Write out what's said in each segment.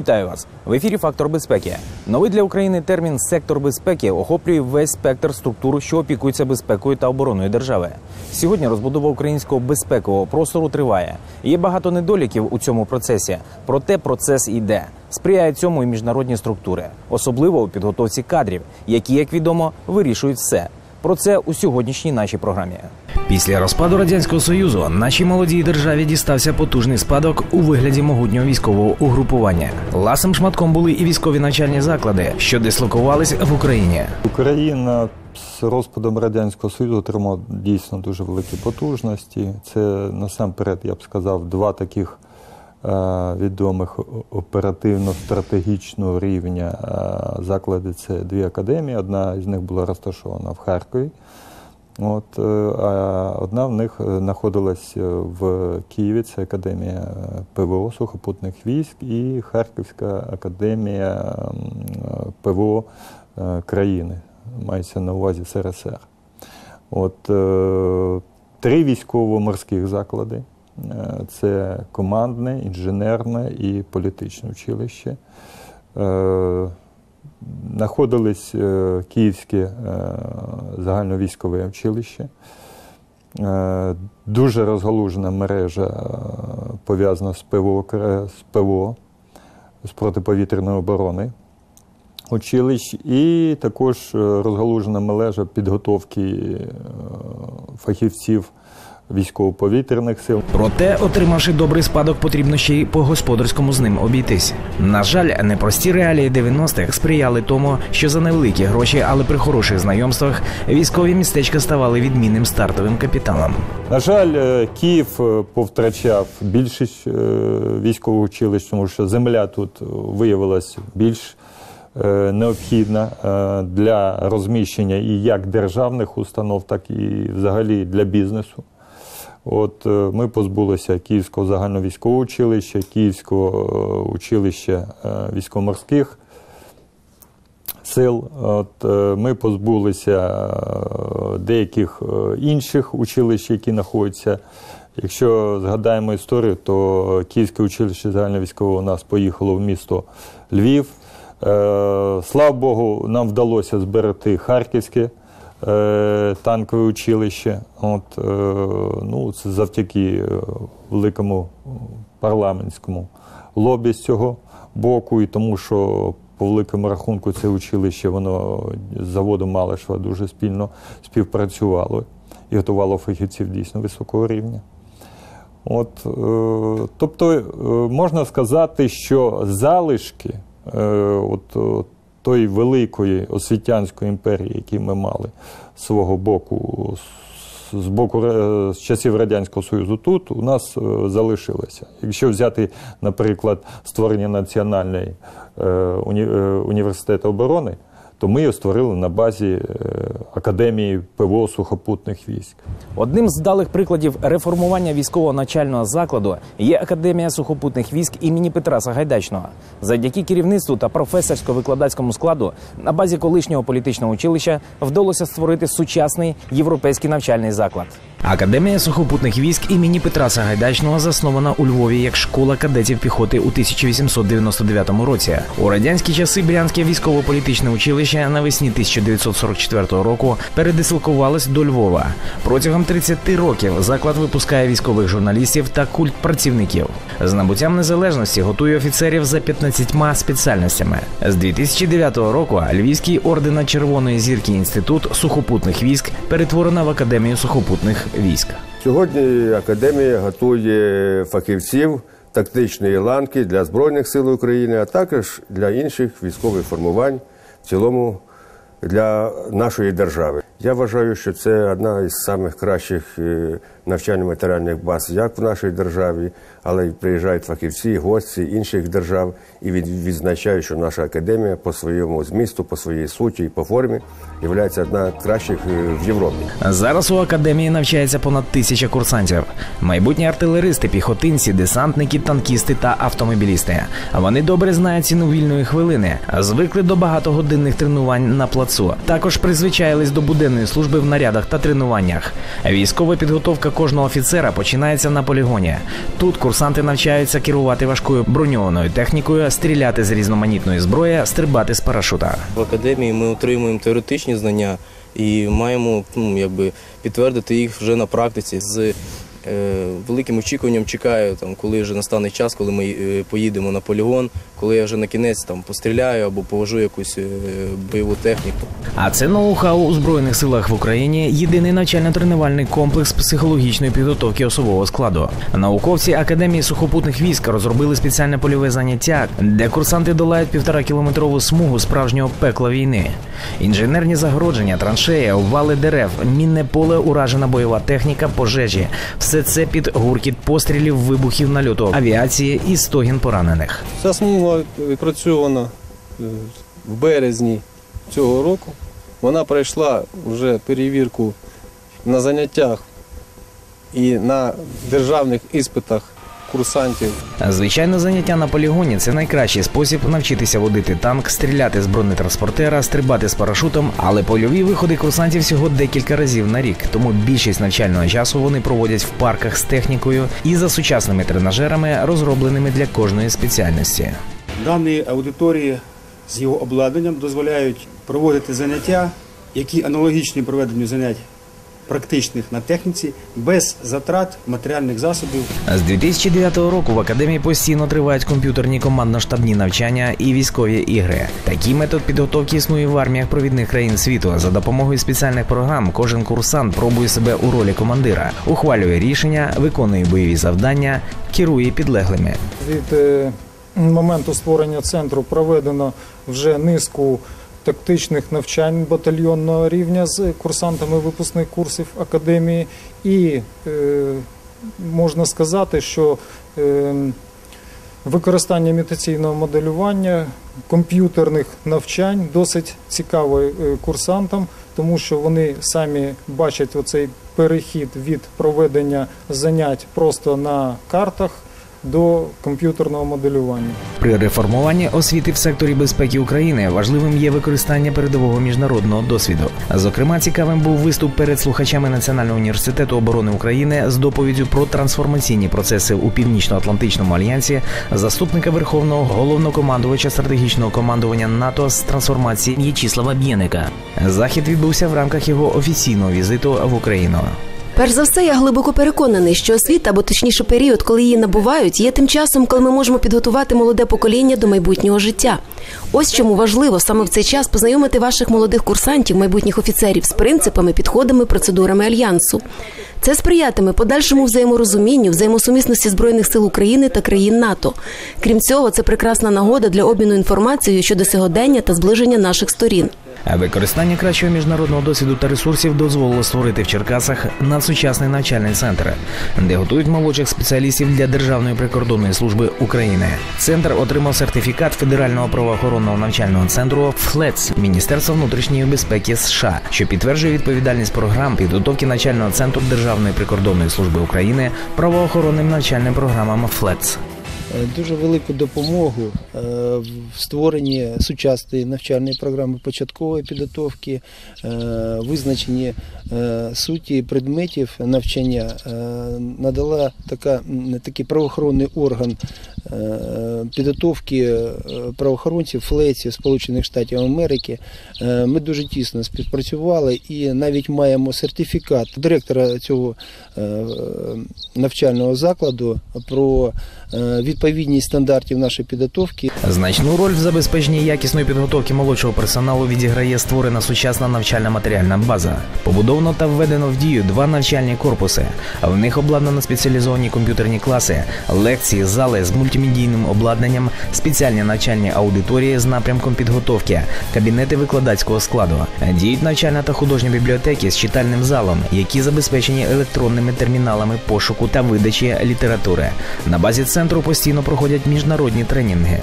Вітаю вас в ефірі Фактор безпеки. Новий для України термін сектор безпеки охоплює весь спектр структур, що опікуються безпекою та обороною держави. Сьогодні розбудова українського безпекового простору триває. Є багато недоліків у цьому процесі, проте процес йде. Сприяють цьому і міжнародні структури, особливо у підготовці кадрів, які, як відомо, вирішують все. Про це у сьогоднішній нашій програмі. Після розпаду радянського союзу нашій молодій державі дістався потужний спадок у вигляді могутнього військового угрупування. Ласим шматком були і військові навчальні заклади, що дислокувались в Україні. Україна з розпадом Радянського Союзу отримала дійсно дуже великі потужності. Це насамперед, я б сказав, два таких е, відомих оперативно-стратегічного рівня е, заклади. Це дві академії. Одна з них була розташована в Харкові. От, е, а одна в них е, знаходилась е, в Києві, це Академія ПВО сухопутних військ і Харківська академія ПВО країни, мається на увазі СРСР. От, три військово-морських заклади. Це командне, інженерне і політичне училище. Знаходились е, Київське загальновійськове училище. Дуже розгалужена мережа е, пов'язана з ПВО, з ПВО, з протиповітряної оборони училищ, і також е, розгалужена мережа підготовки фахівців військово-повітряних сил. Проте, отримавши добрий спадок, потрібно ще й по господарському з ним обійтись. На жаль, непрості реалії 90-х сприяли тому, що за невеликі гроші, але при хороших знайомствах військові містечка ставали відмінним стартовим капіталом. На жаль, е, Київ е, повтрачав більшість е, військових училищ, тому що земля тут виявилась більш необхідна для розміщення і як державних установ, так і взагалі для бізнесу. От е, ми позбулися Київського загальновійськового училища, Київського е, училища е, військово-морських сил. От, ми позбулися деяких інших училищ, які знаходяться. Якщо згадаємо історію, то Київське училище загальновійськового у нас поїхало в місто Львів. Слава Богу, нам вдалося зберегти Харківське танкове училище. От, е, ну, це завдяки е, великому парламентському лобі з цього боку, і тому що по великому рахунку це училище воно з заводом Малишева дуже спільно співпрацювало і готувало фахівців дійсно високого рівня. От, е, тобто е, можна сказати, що залишки е, от, е, тої великої освітянської імперії, які ми мали з свого боку, з- боку е, з часів Радянського Союзу, тут у нас е, залишилося. Якщо взяти, наприклад, створення Національної е, університету оборони, то ми його створили на базі е, Академії ПВО сухопутних військ. Одним з вдалих прикладів реформування військового навчального закладу є Академія сухопутних військ імені Петра Сагайдачного. Завдяки керівництву та професорсько-викладацькому складу на базі колишнього політичного училища вдалося створити сучасний європейський навчальний заклад. Академія сухопутних військ імені Петра Сагайдачного заснована у Львові як школа кадетів піхоти у 1899 році. У радянські часи Брянське військово-політичне училище навесні 1944 року передислокувалось до Львова. Протягом 30 років заклад випускає військових журналістів та культпрацівників. З набуттям незалежності готує офіцерів за 15 спеціальностями. З 2009 року Львівський ордена Червоної зірки інститут сухопутних військ перетворена в Академію сухопутних військ. Сьогодні академія готує фахівців тактичної ланки для Збройних сил України, а також для інших військових формувань цілому для нашої держави. Я вважаю, що це одна із самих кращих е, навчально-матеріальних баз як в нашій державі, але й приїжджають фахівці, гості інших держав і від- відзначають, що наша академія по своєму змісту, по своїй суті і по формі є одна з кращих е, в Європі. Зараз у академії навчається понад тисяча курсантів. Майбутні артилеристи, піхотинці, десантники, танкісти та автомобілісти. Вони добре знають ціну вільної хвилини, звикли до багатогодинних тренувань на плацу. Також призвичаїлись до буденних щоденної служби в нарядах та тренуваннях. Військова підготовка кожного офіцера починається на полігоні. Тут курсанти навчаються керувати важкою броньованою технікою, стріляти з різноманітної зброї, стрибати з парашута. В академії ми отримуємо теоретичні знання і маємо ну, якби, підтвердити їх вже на практиці. З великим очікуванням чекаю, там, коли вже настане час, коли ми е, поїдемо на полігон, коли я вже на кінець там, постріляю або повожу якусь е, бойову техніку. А це ноу-хау у збройних силах в Україні єдиний навчально-тренувальний комплекс психологічної підготовки особового складу. Науковці Академії сухопутних військ розробили спеціальне польове заняття, де курсанти долають півтора кілометрову смугу справжнього пекла війни. Інженерні загородження, траншеї, обвали дерев, мінне поле, уражена бойова техніка, пожежі. Все це під гуркіт пострілів, вибухів нальоту авіації і стогін поранених. Ця смуга відпрацьована е, в березні цього року. Вона пройшла вже перевірку на заняттях і на державних іспитах курсантів. Звичайно, заняття на полігоні це найкращий спосіб навчитися водити танк, стріляти з бронетранспортера, стрибати з парашутом, але польові виходи курсантів всього декілька разів на рік. Тому більшість навчального часу вони проводять в парках з технікою і за сучасними тренажерами, розробленими для кожної спеціальності. Дані аудиторії з його обладнанням дозволяють проводити заняття, які аналогічні проведенню занять практичних на техніці без затрат матеріальних засобів. З 2009 року в академії постійно тривають комп'ютерні командно-штабні навчання і військові ігри. Такий метод підготовки існує в арміях провідних країн світу. За допомогою спеціальних програм кожен курсант пробує себе у ролі командира, ухвалює рішення, виконує бойові завдання, керує підлеглими. Від е, моменту створення центру проведено вже низку тактичних навчань батальйонного рівня з курсантами випускних курсів академії, і е, можна сказати, що е, використання імітаційного моделювання, комп'ютерних навчань досить цікаво е, курсантам, тому що вони самі бачать оцей перехід від проведення занять просто на картах до комп'ютерного моделювання. При реформуванні освіти в секторі безпеки України важливим є використання передового міжнародного досвіду. Зокрема, цікавим був виступ перед слухачами Національного університету оборони України з доповіддю про трансформаційні процеси у північно-атлантичному альянсі заступника верховного головнокомандувача стратегічного командування НАТО з трансформації В'ячіслава Б'єника. Захід відбувся в рамках його офіційного візиту в Україну. Перш за все, я глибоко переконаний, що освіта, або точніше період, коли її набувають, є тим часом, коли ми можемо підготувати молоде покоління до майбутнього життя. Ось чому важливо саме в цей час познайомити ваших молодих курсантів, майбутніх офіцерів з принципами, підходами, процедурами альянсу. Це сприятиме подальшому взаєморозумінню, взаємосумісності збройних сил України та країн НАТО. Крім цього, це прекрасна нагода для обміну інформацією щодо сьогодення та зближення наших сторін. Використання кращого міжнародного досвіду та ресурсів дозволило створити в Черкасах надсучасний навчальний центр, де готують молодших спеціалістів для Державної прикордонної служби України. Центр отримав сертифікат Федерального правоохоронного навчального центру ФЛЕЦ Міністерства внутрішньої безпеки США, що підтверджує відповідальність програм підготовки навчального центру Державної прикордонної служби України правоохоронним навчальним програмам ФЛЕЦ. Е, дуже велику допомогу е, в створенні сучасної навчальної програми початкової підготовки, е, визначенні суті предметів навчання надала така такий правоохоронний орган підготовки правоохоронців флеців Сполучених Штатів Америки. Ми дуже тісно співпрацювали і навіть маємо сертифікат директора цього навчального закладу про відповідність стандартів нашої підготовки. Значну роль в забезпеченні якісної підготовки молодшого персоналу відіграє створена сучасна навчальна матеріальна база. Побудовано та введено в дію два навчальні корпуси. В них обладнано спеціалізовані комп'ютерні класи, лекції, зали з мультимедійним обладнанням, спеціальні навчальні аудиторії з напрямком підготовки, кабінети викладацького складу. Діють навчальна та художні бібліотеки з читальним залом, які забезпечені електронними терміналами пошуку та видачі літератури. На базі центру постійно проходять міжнародні тренінги.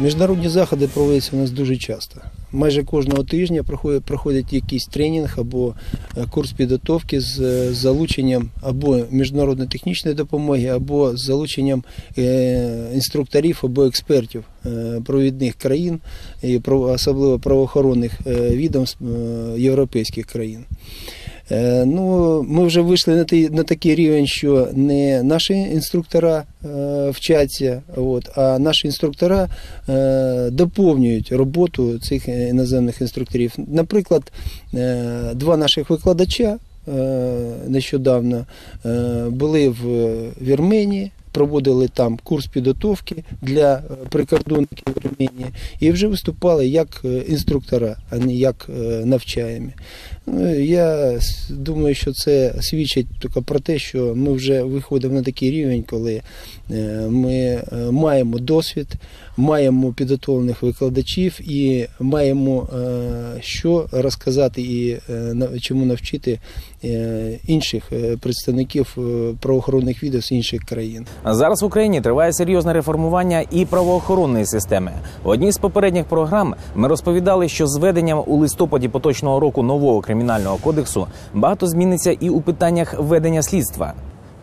Міжнародні заходи проводяться у нас дуже часто. Майже кожного тижня проходить, проходить якийсь тренінг або е, курс підготовки з е, залученням або міжнародної технічної допомоги, або з залученням е, інструкторів або експертів провідних країн, особливо правоохоронних відомств європейських країн. Е, Ну, ми вже вийшли на, той, на такий рівень, що не наші інструктора е, вчаться, от, а наші інструктора е, доповнюють роботу цих іноземних інструкторів. Наприклад, два наших викладача нещодавно були в Вірменії. Проводили там курс підготовки для е, прикордонників Вірменії і вже виступали як е, інструктора, а не як е, навчаємі. Ну, Я думаю, що це свідчить тільки про те, що ми вже виходимо на такий рівень, коли ми маємо досвід, маємо підготовлених викладачів і маємо що розказати і чому навчити інших е, представників правоохоронних правоохоронних відомств інших країн. Зараз в Україні триває серйозне реформування і правоохоронної системи. В одній з попередніх програм ми розповідали, що з введенням у листопаді поточного року нового кримінального кодексу багато зміниться і у питаннях ведення слідства.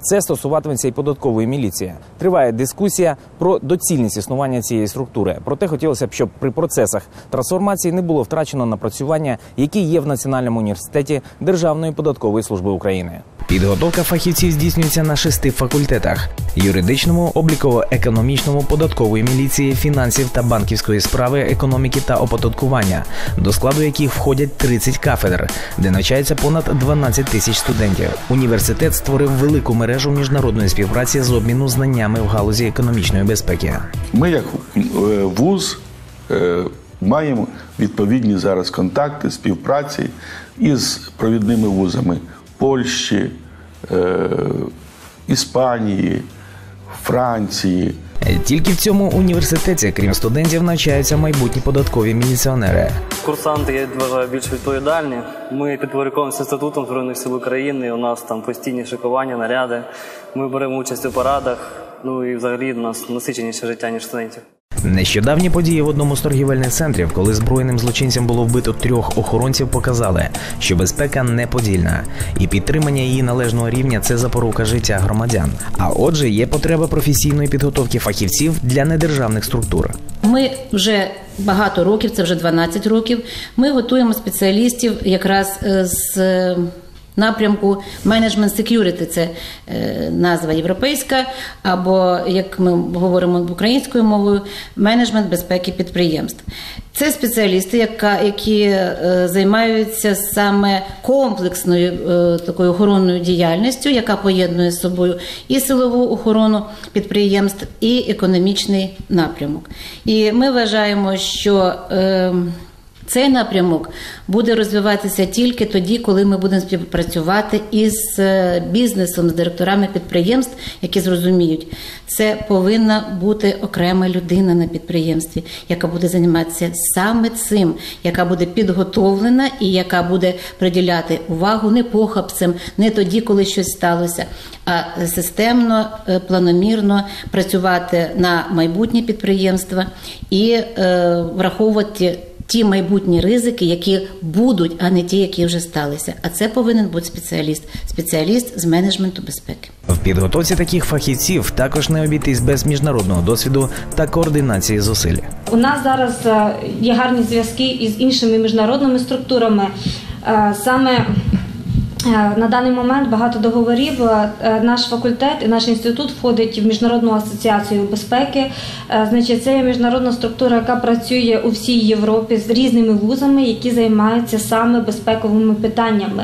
Це стосуватиметься і податкової міліції. Триває дискусія про доцільність існування цієї структури. Проте хотілося б, щоб при процесах трансформації не було втрачено напрацювання, які є в Національному університеті Державної податкової служби України. Підготовка фахівців здійснюється на шести факультетах: юридичному, обліково-економічному, податкової міліції, фінансів та банківської справи, економіки та оподаткування, до складу яких входять 30 кафедр, де навчається понад 12 тисяч студентів. Університет створив велику мережу міжнародної співпраці з обміну знаннями в галузі економічної безпеки. Ми, як е, вуз, е, маємо відповідні зараз контакти, співпраці із провідними вузами Польщі, е, Іспанії, Франції. Тільки в цьому університеті, крім студентів, навчаються майбутні податкові міліціонери. Курсанти, я вважаю, більш відповідальні. Ми підпорядковані статутом Збройних сил України. У нас там постійні шикування, наряди. Ми беремо участь у парадах. Ну і взагалі у нас насиченіше життя, ніж студентів. Нещодавні події в одному з торгівельних центрів, коли збройним злочинцям було вбито трьох охоронців, показали, що безпека неподільна, і підтримання її належного рівня це запорука життя громадян. А отже, є потреба професійної підготовки фахівців для недержавних структур. Ми вже багато років, це вже 12 років. Ми готуємо спеціалістів якраз е, з е, напрямку Management Security, це е, назва європейська, або як ми говоримо українською мовою, менеджмент безпеки підприємств. Це спеціалісти, які е, займаються саме комплексною е, такою охоронною діяльністю, яка поєднує з собою і силову охорону підприємств, і економічний напрямок. І ми вважаємо, що цей напрямок буде розвиватися тільки тоді, коли ми будемо співпрацювати із е, бізнесом, з директорами підприємств, які зрозуміють, це повинна бути окрема людина на підприємстві, яка буде займатися саме цим, яка буде підготовлена і яка буде приділяти увагу не похабцем, не тоді, коли щось сталося, а системно, е, планомірно працювати на майбутнє підприємства і е, враховувати ті майбутні ризики, які будуть, а не ті, які вже сталися. А це повинен бути спеціаліст, спеціаліст з менеджменту безпеки. В підготовці таких фахівців також не обійтись без міжнародного досвіду та координації зусиль. У нас зараз е, є гарні зв'язки із іншими міжнародними структурами. Е, Саме на даний момент багато договорів. Е, Наш факультет і наш інститут входить в міжнародну асоціацію безпеки. Е, Значить, це є міжнародна структура, яка працює у всій Європі з різними вузами, які займаються саме безпековими питаннями.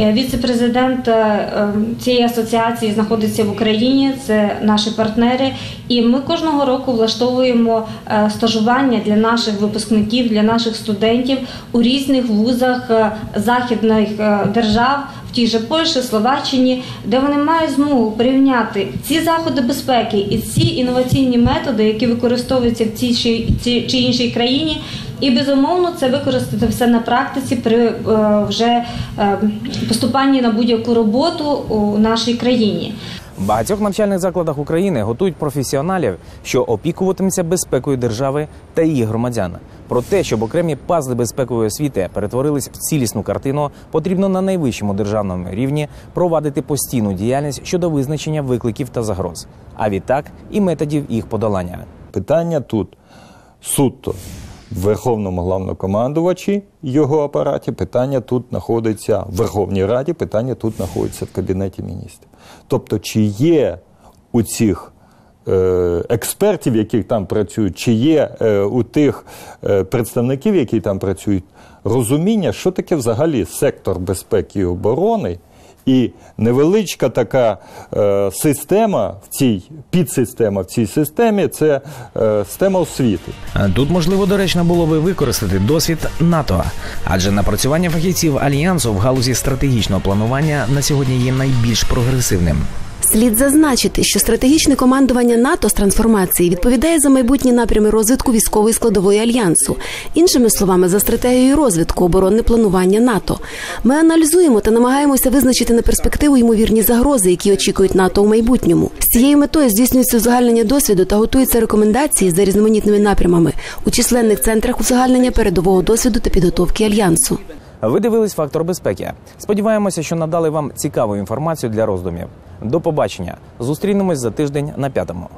Е, Віце-президент е, е, цієї асоціації знаходиться в Україні. Це наші партнери. І ми кожного року влаштовуємо стажування для наших випускників, для наших студентів у різних вузах західних держав. В тій же Польщі, Словаччині, де вони мають змогу порівняти ці заходи безпеки і ці інноваційні методи, які використовуються в цій чи- ці- чи іншій країні, і безумовно це використати все на практиці при е, вже е, поступанні на будь-яку роботу у нашій країні. В багатьох навчальних закладах України готують професіоналів, що опікуватимуться безпекою держави та її громадян. Про те, щоб окремі пазли безпекової освіти перетворились в цілісну картину, потрібно на найвищому державному рівні провадити постійну діяльність щодо визначення викликів та загроз, а відтак і методів їх подолання. Питання тут суто Верховному головнокомандувачі його апараті, питання тут знаходиться в Верховній Раді, питання тут знаходиться в Кабінеті міністрів. Тобто, чи є у цих е, експертів, які там працюють, чи є е, у тих е, представників, які там працюють, розуміння, що таке взагалі сектор безпеки і оборони, і невеличка така е, система в цій підсистема в цій системі це е, система освіти. Тут можливо доречно було би використати досвід НАТО, адже напрацювання фахівців альянсу в галузі стратегічного планування на сьогодні є найбільш прогресивним. Слід зазначити, що стратегічне командування НАТО з трансформації відповідає за майбутні напрями розвитку військової складової альянсу, іншими словами, за стратегією розвитку оборонне планування НАТО. Ми аналізуємо та намагаємося визначити на перспективу ймовірні загрози, які очікують НАТО у майбутньому. З цією метою здійснюється узагальнення досвіду та готуються рекомендації за різноманітними напрямами у численних центрах узагальнення передового досвіду та підготовки альянсу. Ви дивились фактор безпеки. Сподіваємося, що надали вам цікаву інформацію для роздумів. До побачення. Зустрінемось за тиждень на п'ятому.